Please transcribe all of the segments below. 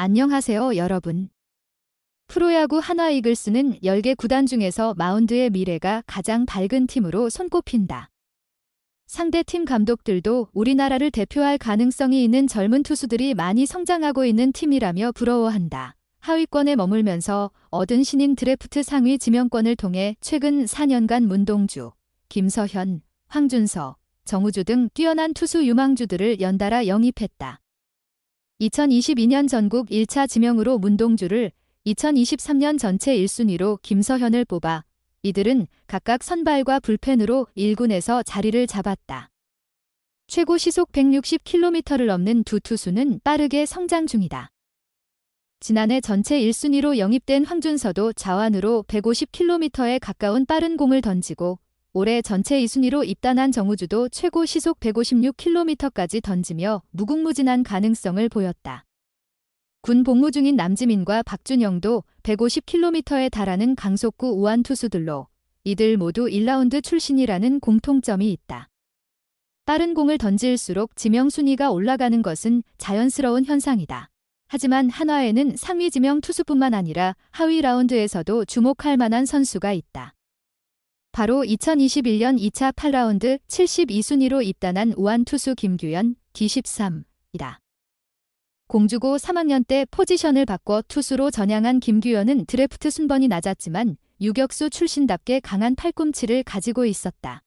안녕하세요, 여러분. 프로야구 한화 이글스는 10개 구단 중에서 마운드의 미래가 가장 밝은 팀으로 손꼽힌다. 상대 팀 감독들도 우리나라를 대표할 가능성이 있는 젊은 투수들이 많이 성장하고 있는 팀이라며 부러워한다. 하위권에 머물면서 얻은 신인 드래프트 상위 지명권을 통해 최근 4년간 문동주, 김서현, 황준서, 정우주 등 뛰어난 투수 유망주들을 연달아 영입했다. 2022년 전국 1차 지명으로 문동주를 2023년 전체 1순위로 김서현을 뽑아 이들은 각각 선발과 불펜으로 1군에서 자리를 잡았다. 최고 시속 160km를 넘는 두 투수는 빠르게 성장 중이다. 지난해 전체 1순위로 영입된 황준서도 자완으로 150km에 가까운 빠른 공을 던지고 올해 전체 2순위로 입단한 정우주도 최고 시속 156km까지 던지며 무궁무진한 가능성을 보였다. 군 복무 중인 남지민과 박준영도 150km에 달하는 강속구 우완 투수들로 이들 모두 1라운드 출신이라는 공통점이 있다. 빠른 공을 던질수록 지명 순위가 올라가는 것은 자연스러운 현상이다. 하지만 한화에는 상위 지명 투수뿐만 아니라 하위 라운드에서도 주목할 만한 선수가 있다. 바로 2021년 2차 8라운드 72순위로 입단한 우한 투수 김규현 D13이다. 공주고 3학년 때 포지션을 바꿔 투수로 전향한 김규현은 드래프트 순번이 낮았지만 유격수 출신답게 강한 팔꿈치를 가지고 있었다.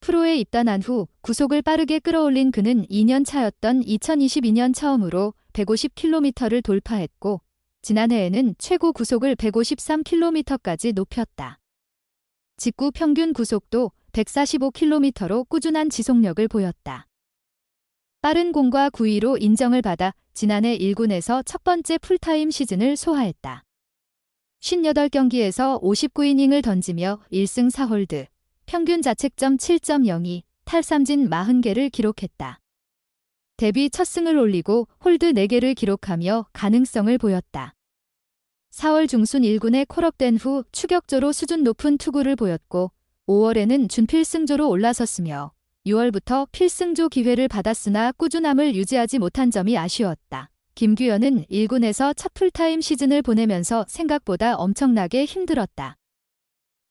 프로에 입단한 후 구속을 빠르게 끌어올린 그는 2년 차였던 2022년 처음으로 150km를 돌파했고 지난해에는 최고 구속을 153km까지 높였다. 직구 평균 구속도 145km로 꾸준한 지속력을 보였다. 빠른 공과 구위로 인정을 받아 지난해 1군에서 첫 번째 풀타임 시즌을 소화했다. 58경기에서 59이닝을 던지며 1승 4홀드, 평균 자책점 7.02, 탈삼진 40개를 기록했다. 데뷔 첫 승을 올리고 홀드 4개를 기록하며 가능성을 보였다. 4월 중순 1군에 콜업된 후 추격조로 수준 높은 투구를 보였고 5월에는 준필승조로 올라섰으며 6월부터 필승조 기회를 받았으나 꾸준함을 유지하지 못한 점이 아쉬웠다. 김규현은 1군에서 첫 풀타임 시즌을 보내면서 생각보다 엄청나게 힘들었다.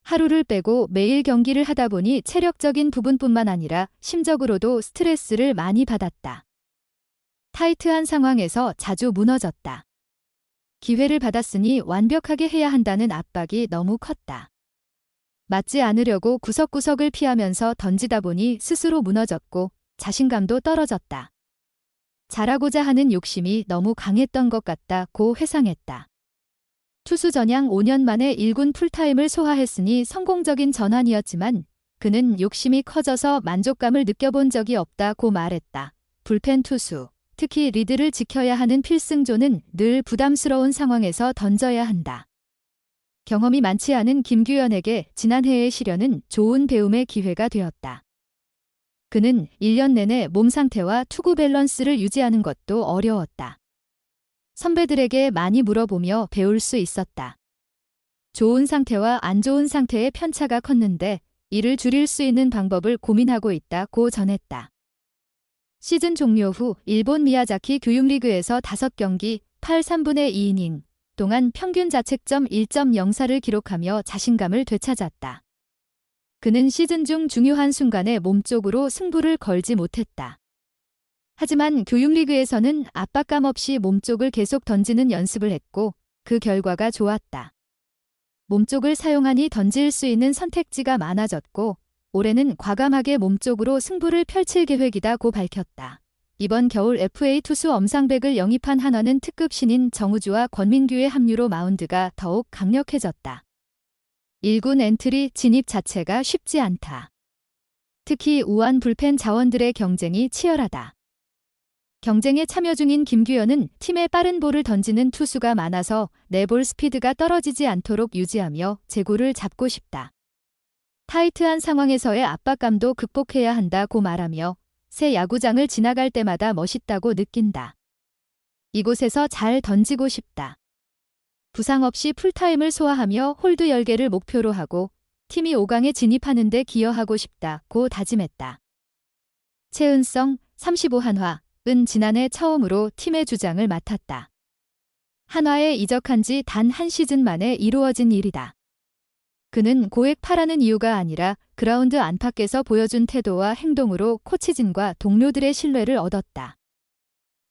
하루를 빼고 매일 경기를 하다 보니 체력적인 부분뿐만 아니라 심적으로도 스트레스를 많이 받았다. 타이트한 상황에서 자주 무너졌다. 기회를 받았으니 완벽하게 해야 한다는 압박이 너무 컸다. 맞지 않으려고 구석구석을 피하면서 던지다 보니 스스로 무너졌고 자신감도 떨어졌다. 잘하고자 하는 욕심이 너무 강했던 것 같다고 회상했다. 투수 전향 5년 만에 1군 풀타임을 소화했으니 성공적인 전환이었지만 그는 욕심이 커져서 만족감을 느껴본 적이 없다고 말했다. 불펜 투수, 특히 리드를 지켜야 하는 필승조는 늘 부담스러운 상황에서 던져야 한다. 경험이 많지 않은 김규현에게 지난해의 시련은 좋은 배움의 기회가 되었다. 그는 1년 내내 몸 상태와 투구 밸런스를 유지하는 것도 어려웠다. 선배들에게 많이 물어보며 배울 수 있었다. 좋은 상태와 안 좋은 상태의 편차가 컸는데 이를 줄일 수 있는 방법을 고민하고 있다고 전했다. 시즌 종료 후 일본 미야자키 교육리그에서 5경기 8 3분의 2이닝 동안 평균 자책점 1.04를 기록하며 자신감을 되찾았다. 그는 시즌 중 중요한 순간에 몸쪽으로 승부를 걸지 못했다. 하지만 교육리그에서는 압박감 없이 몸쪽을 계속 던지는 연습을 했고 그 결과가 좋았다. 몸쪽을 사용하니 던질 수 있는 선택지가 많아졌고 올해는 과감하게 몸쪽으로 승부를 펼칠 계획이다고 밝혔다. 이번 겨울 FA 투수 엄상백을 영입한 한화는 특급 신인 정우주와 권민규의 합류로 마운드가 더욱 강력해졌다. 1군 엔트리 진입 자체가 쉽지 않다. 특히 우한 불펜 자원들의 경쟁이 치열하다. 경쟁에 참여 중인 김규현은 팀에 빠른 볼을 던지는 투수가 많아서 내볼 스피드가 떨어지지 않도록 유지하며 제구를 잡고 싶다. 타이트한 상황에서의 압박감도 극복해야 한다고 말하며 새 야구장을 지나갈 때마다 멋있다고 느낀다. 이곳에서 잘 던지고 싶다. 부상 없이 풀타임을 소화하며 홀드 10개를 목표로 하고 팀이 5강에 진입하는 데 기여하고 싶다고 다짐했다. 최은성 35한화 은 지난해 처음으로 팀의 주장을 맡았다. 한화에 이적한 지 단 한 시즌 만에 이루어진 일이다. 그는 고액 파라는 이유가 아니라 그라운드 안팎에서 보여준 태도와 행동으로 코치진과 동료들의 신뢰를 얻었다.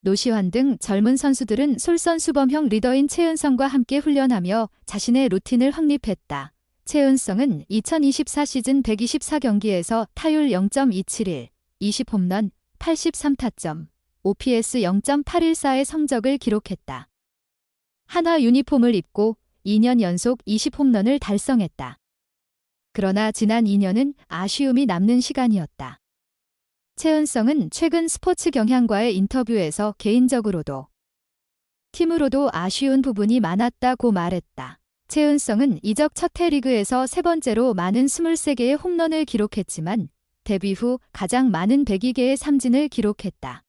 노시환 등 젊은 선수들은 솔선수범형 리더인 최은성과 함께 훈련하며 자신의 루틴을 확립했다. 최은성은 2024 시즌 124경기에서 타율 0.271, 20홈런, 83타점, OPS 0.814의 성적을 기록했다. 한화 유니폼을 입고 2년 연속 20홈런을 달성했다. 그러나 지난 2년은 아쉬움이 남는 시간이었다. 최은성은 최근 스포츠 경향과의 인터뷰에서 개인적으로도 팀으로도 아쉬운 부분이 많았다고 말했다. 최은성은 이적 첫 해 리그에서 세 번째로 많은 23개의 홈런을 기록했지만 데뷔 후 가장 많은 102개의 삼진을 기록했다.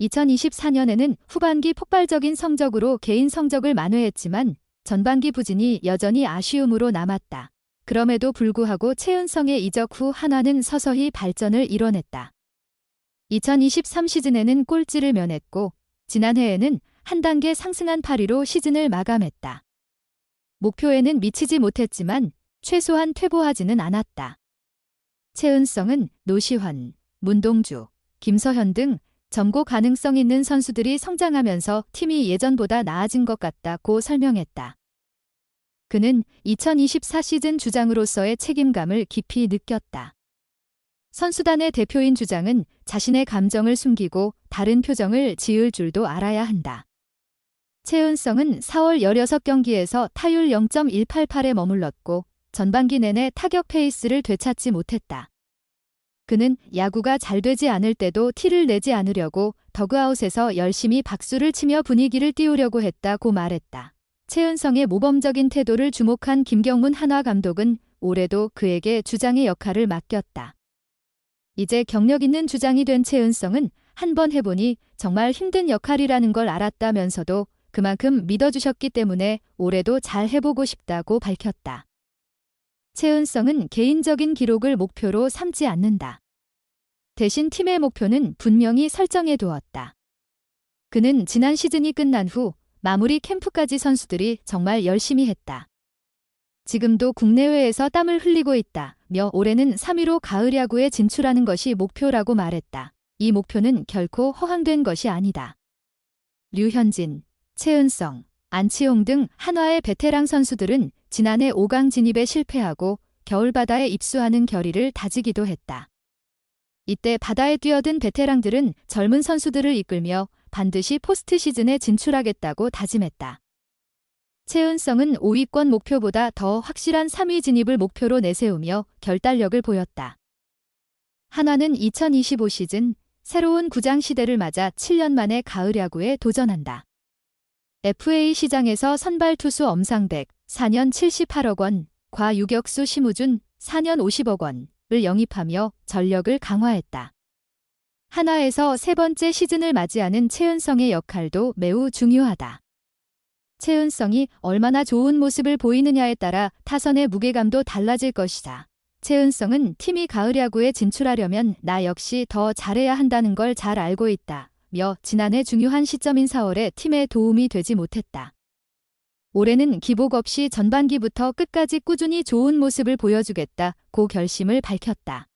2024년에는 후반기 폭발적인 성적으로 개인 성적을 만회했지만 전반기 부진이 여전히 아쉬움으로 남았다. 그럼에도 불구하고 최은성의 이적 후 한화는 서서히 발전을 이뤄냈다. 2023 시즌에는 꼴찌를 면했고 지난해에는 한 단계 상승한 8위로 시즌을 마감했다. 목표에는 미치지 못했지만 최소한 퇴보하지는 않았다. 최은성은 노시환, 문동주, 김서현 등 점고 가능성 있는 선수들이 성장하면서 팀이 예전보다 나아진 것 같다고 설명했다. 그는 2024 시즌 주장으로서의 책임감을 깊이 느꼈다. 선수단의 대표인 주장은 자신의 감정을 숨기고 다른 표정을 지을 줄도 알아야 한다. 최은성은 4월 16경기에서 타율 0.188에 머물렀고 전반기 내내 타격 페이스를 되찾지 못했다. 그는 야구가 잘 되지 않을 때도 티를 내지 않으려고 더그아웃에서 열심히 박수를 치며 분위기를 띄우려고 했다고 말했다. 최은성의 모범적인 태도를 주목한 김경문 한화 감독은 올해도 그에게 주장의 역할을 맡겼다. 이제 경력 있는 주장이 된 최은성은 한 번 해보니 정말 힘든 역할이라는 걸 알았다면서도 그만큼 믿어주셨기 때문에 올해도 잘 해보고 싶다고 밝혔다. 최은성은 개인적인 기록을 목표로 삼지 않는다. 대신 팀의 목표는 분명히 설정해 두었다. 그는 지난 시즌이 끝난 후 마무리 캠프까지 선수들이 정말 열심히 했다. 지금도 국내외에서 땀을 흘리고 있다 며 올해는 3위로 가을 야구에 진출하는 것이 목표라고 말했다. 이 목표는 결코 허황된 것이 아니다. 류현진, 최은성, 안치홍 등 한화의 베테랑 선수들은 지난해 5강 진입에 실패하고 겨울바다에 입수하는 결의를 다지기도 했다. 이때 바다에 뛰어든 베테랑들은 젊은 선수들을 이끌며 반드시 포스트 시즌에 진출하겠다고 다짐했다. 최은성은 5위권 목표보다 더 확실한 3위 진입을 목표로 내세우며 결단력을 보였다. 한화는 2025 시즌 새로운 구장 시대를 맞아 7년 만에 가을 야구에 도전한다. FA 시장에서 선발 투수 엄상백 4년 78억 원, 과 유격수 심우준 4년 50억 원을 영입하며 전력을 강화했다. 하나에서 세 번째 시즌을 맞이하는 최은성의 역할도 매우 중요하다. 최은성이 얼마나 좋은 모습을 보이느냐에 따라 타선의 무게감도 달라질 것이다. 최은성은 팀이 가을 야구에 진출하려면 나 역시 더 잘해야 한다는 걸 잘 알고 있다. 며 지난해 중요한 시점인 4월에 팀에 도움이 되지 못했다. 올해는 기복 없이 전반기부터 끝까지 꾸준히 좋은 모습을 보여주겠다고 결심을 밝혔다.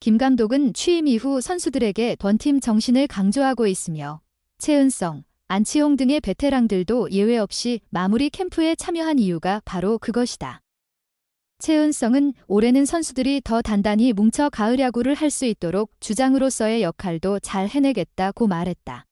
김 감독은 취임 이후 선수들에게 번팀 정신을 강조하고 있으며 최은성, 안치홍 등의 베테랑들도 예외 없이 마무리 캠프에 참여한 이유가 바로 그것이다. 최은성은 올해는 선수들이 더 단단히 뭉쳐 가을 야구를 할 수 있도록 주장으로서의 역할도 잘 해내겠다고 말했다.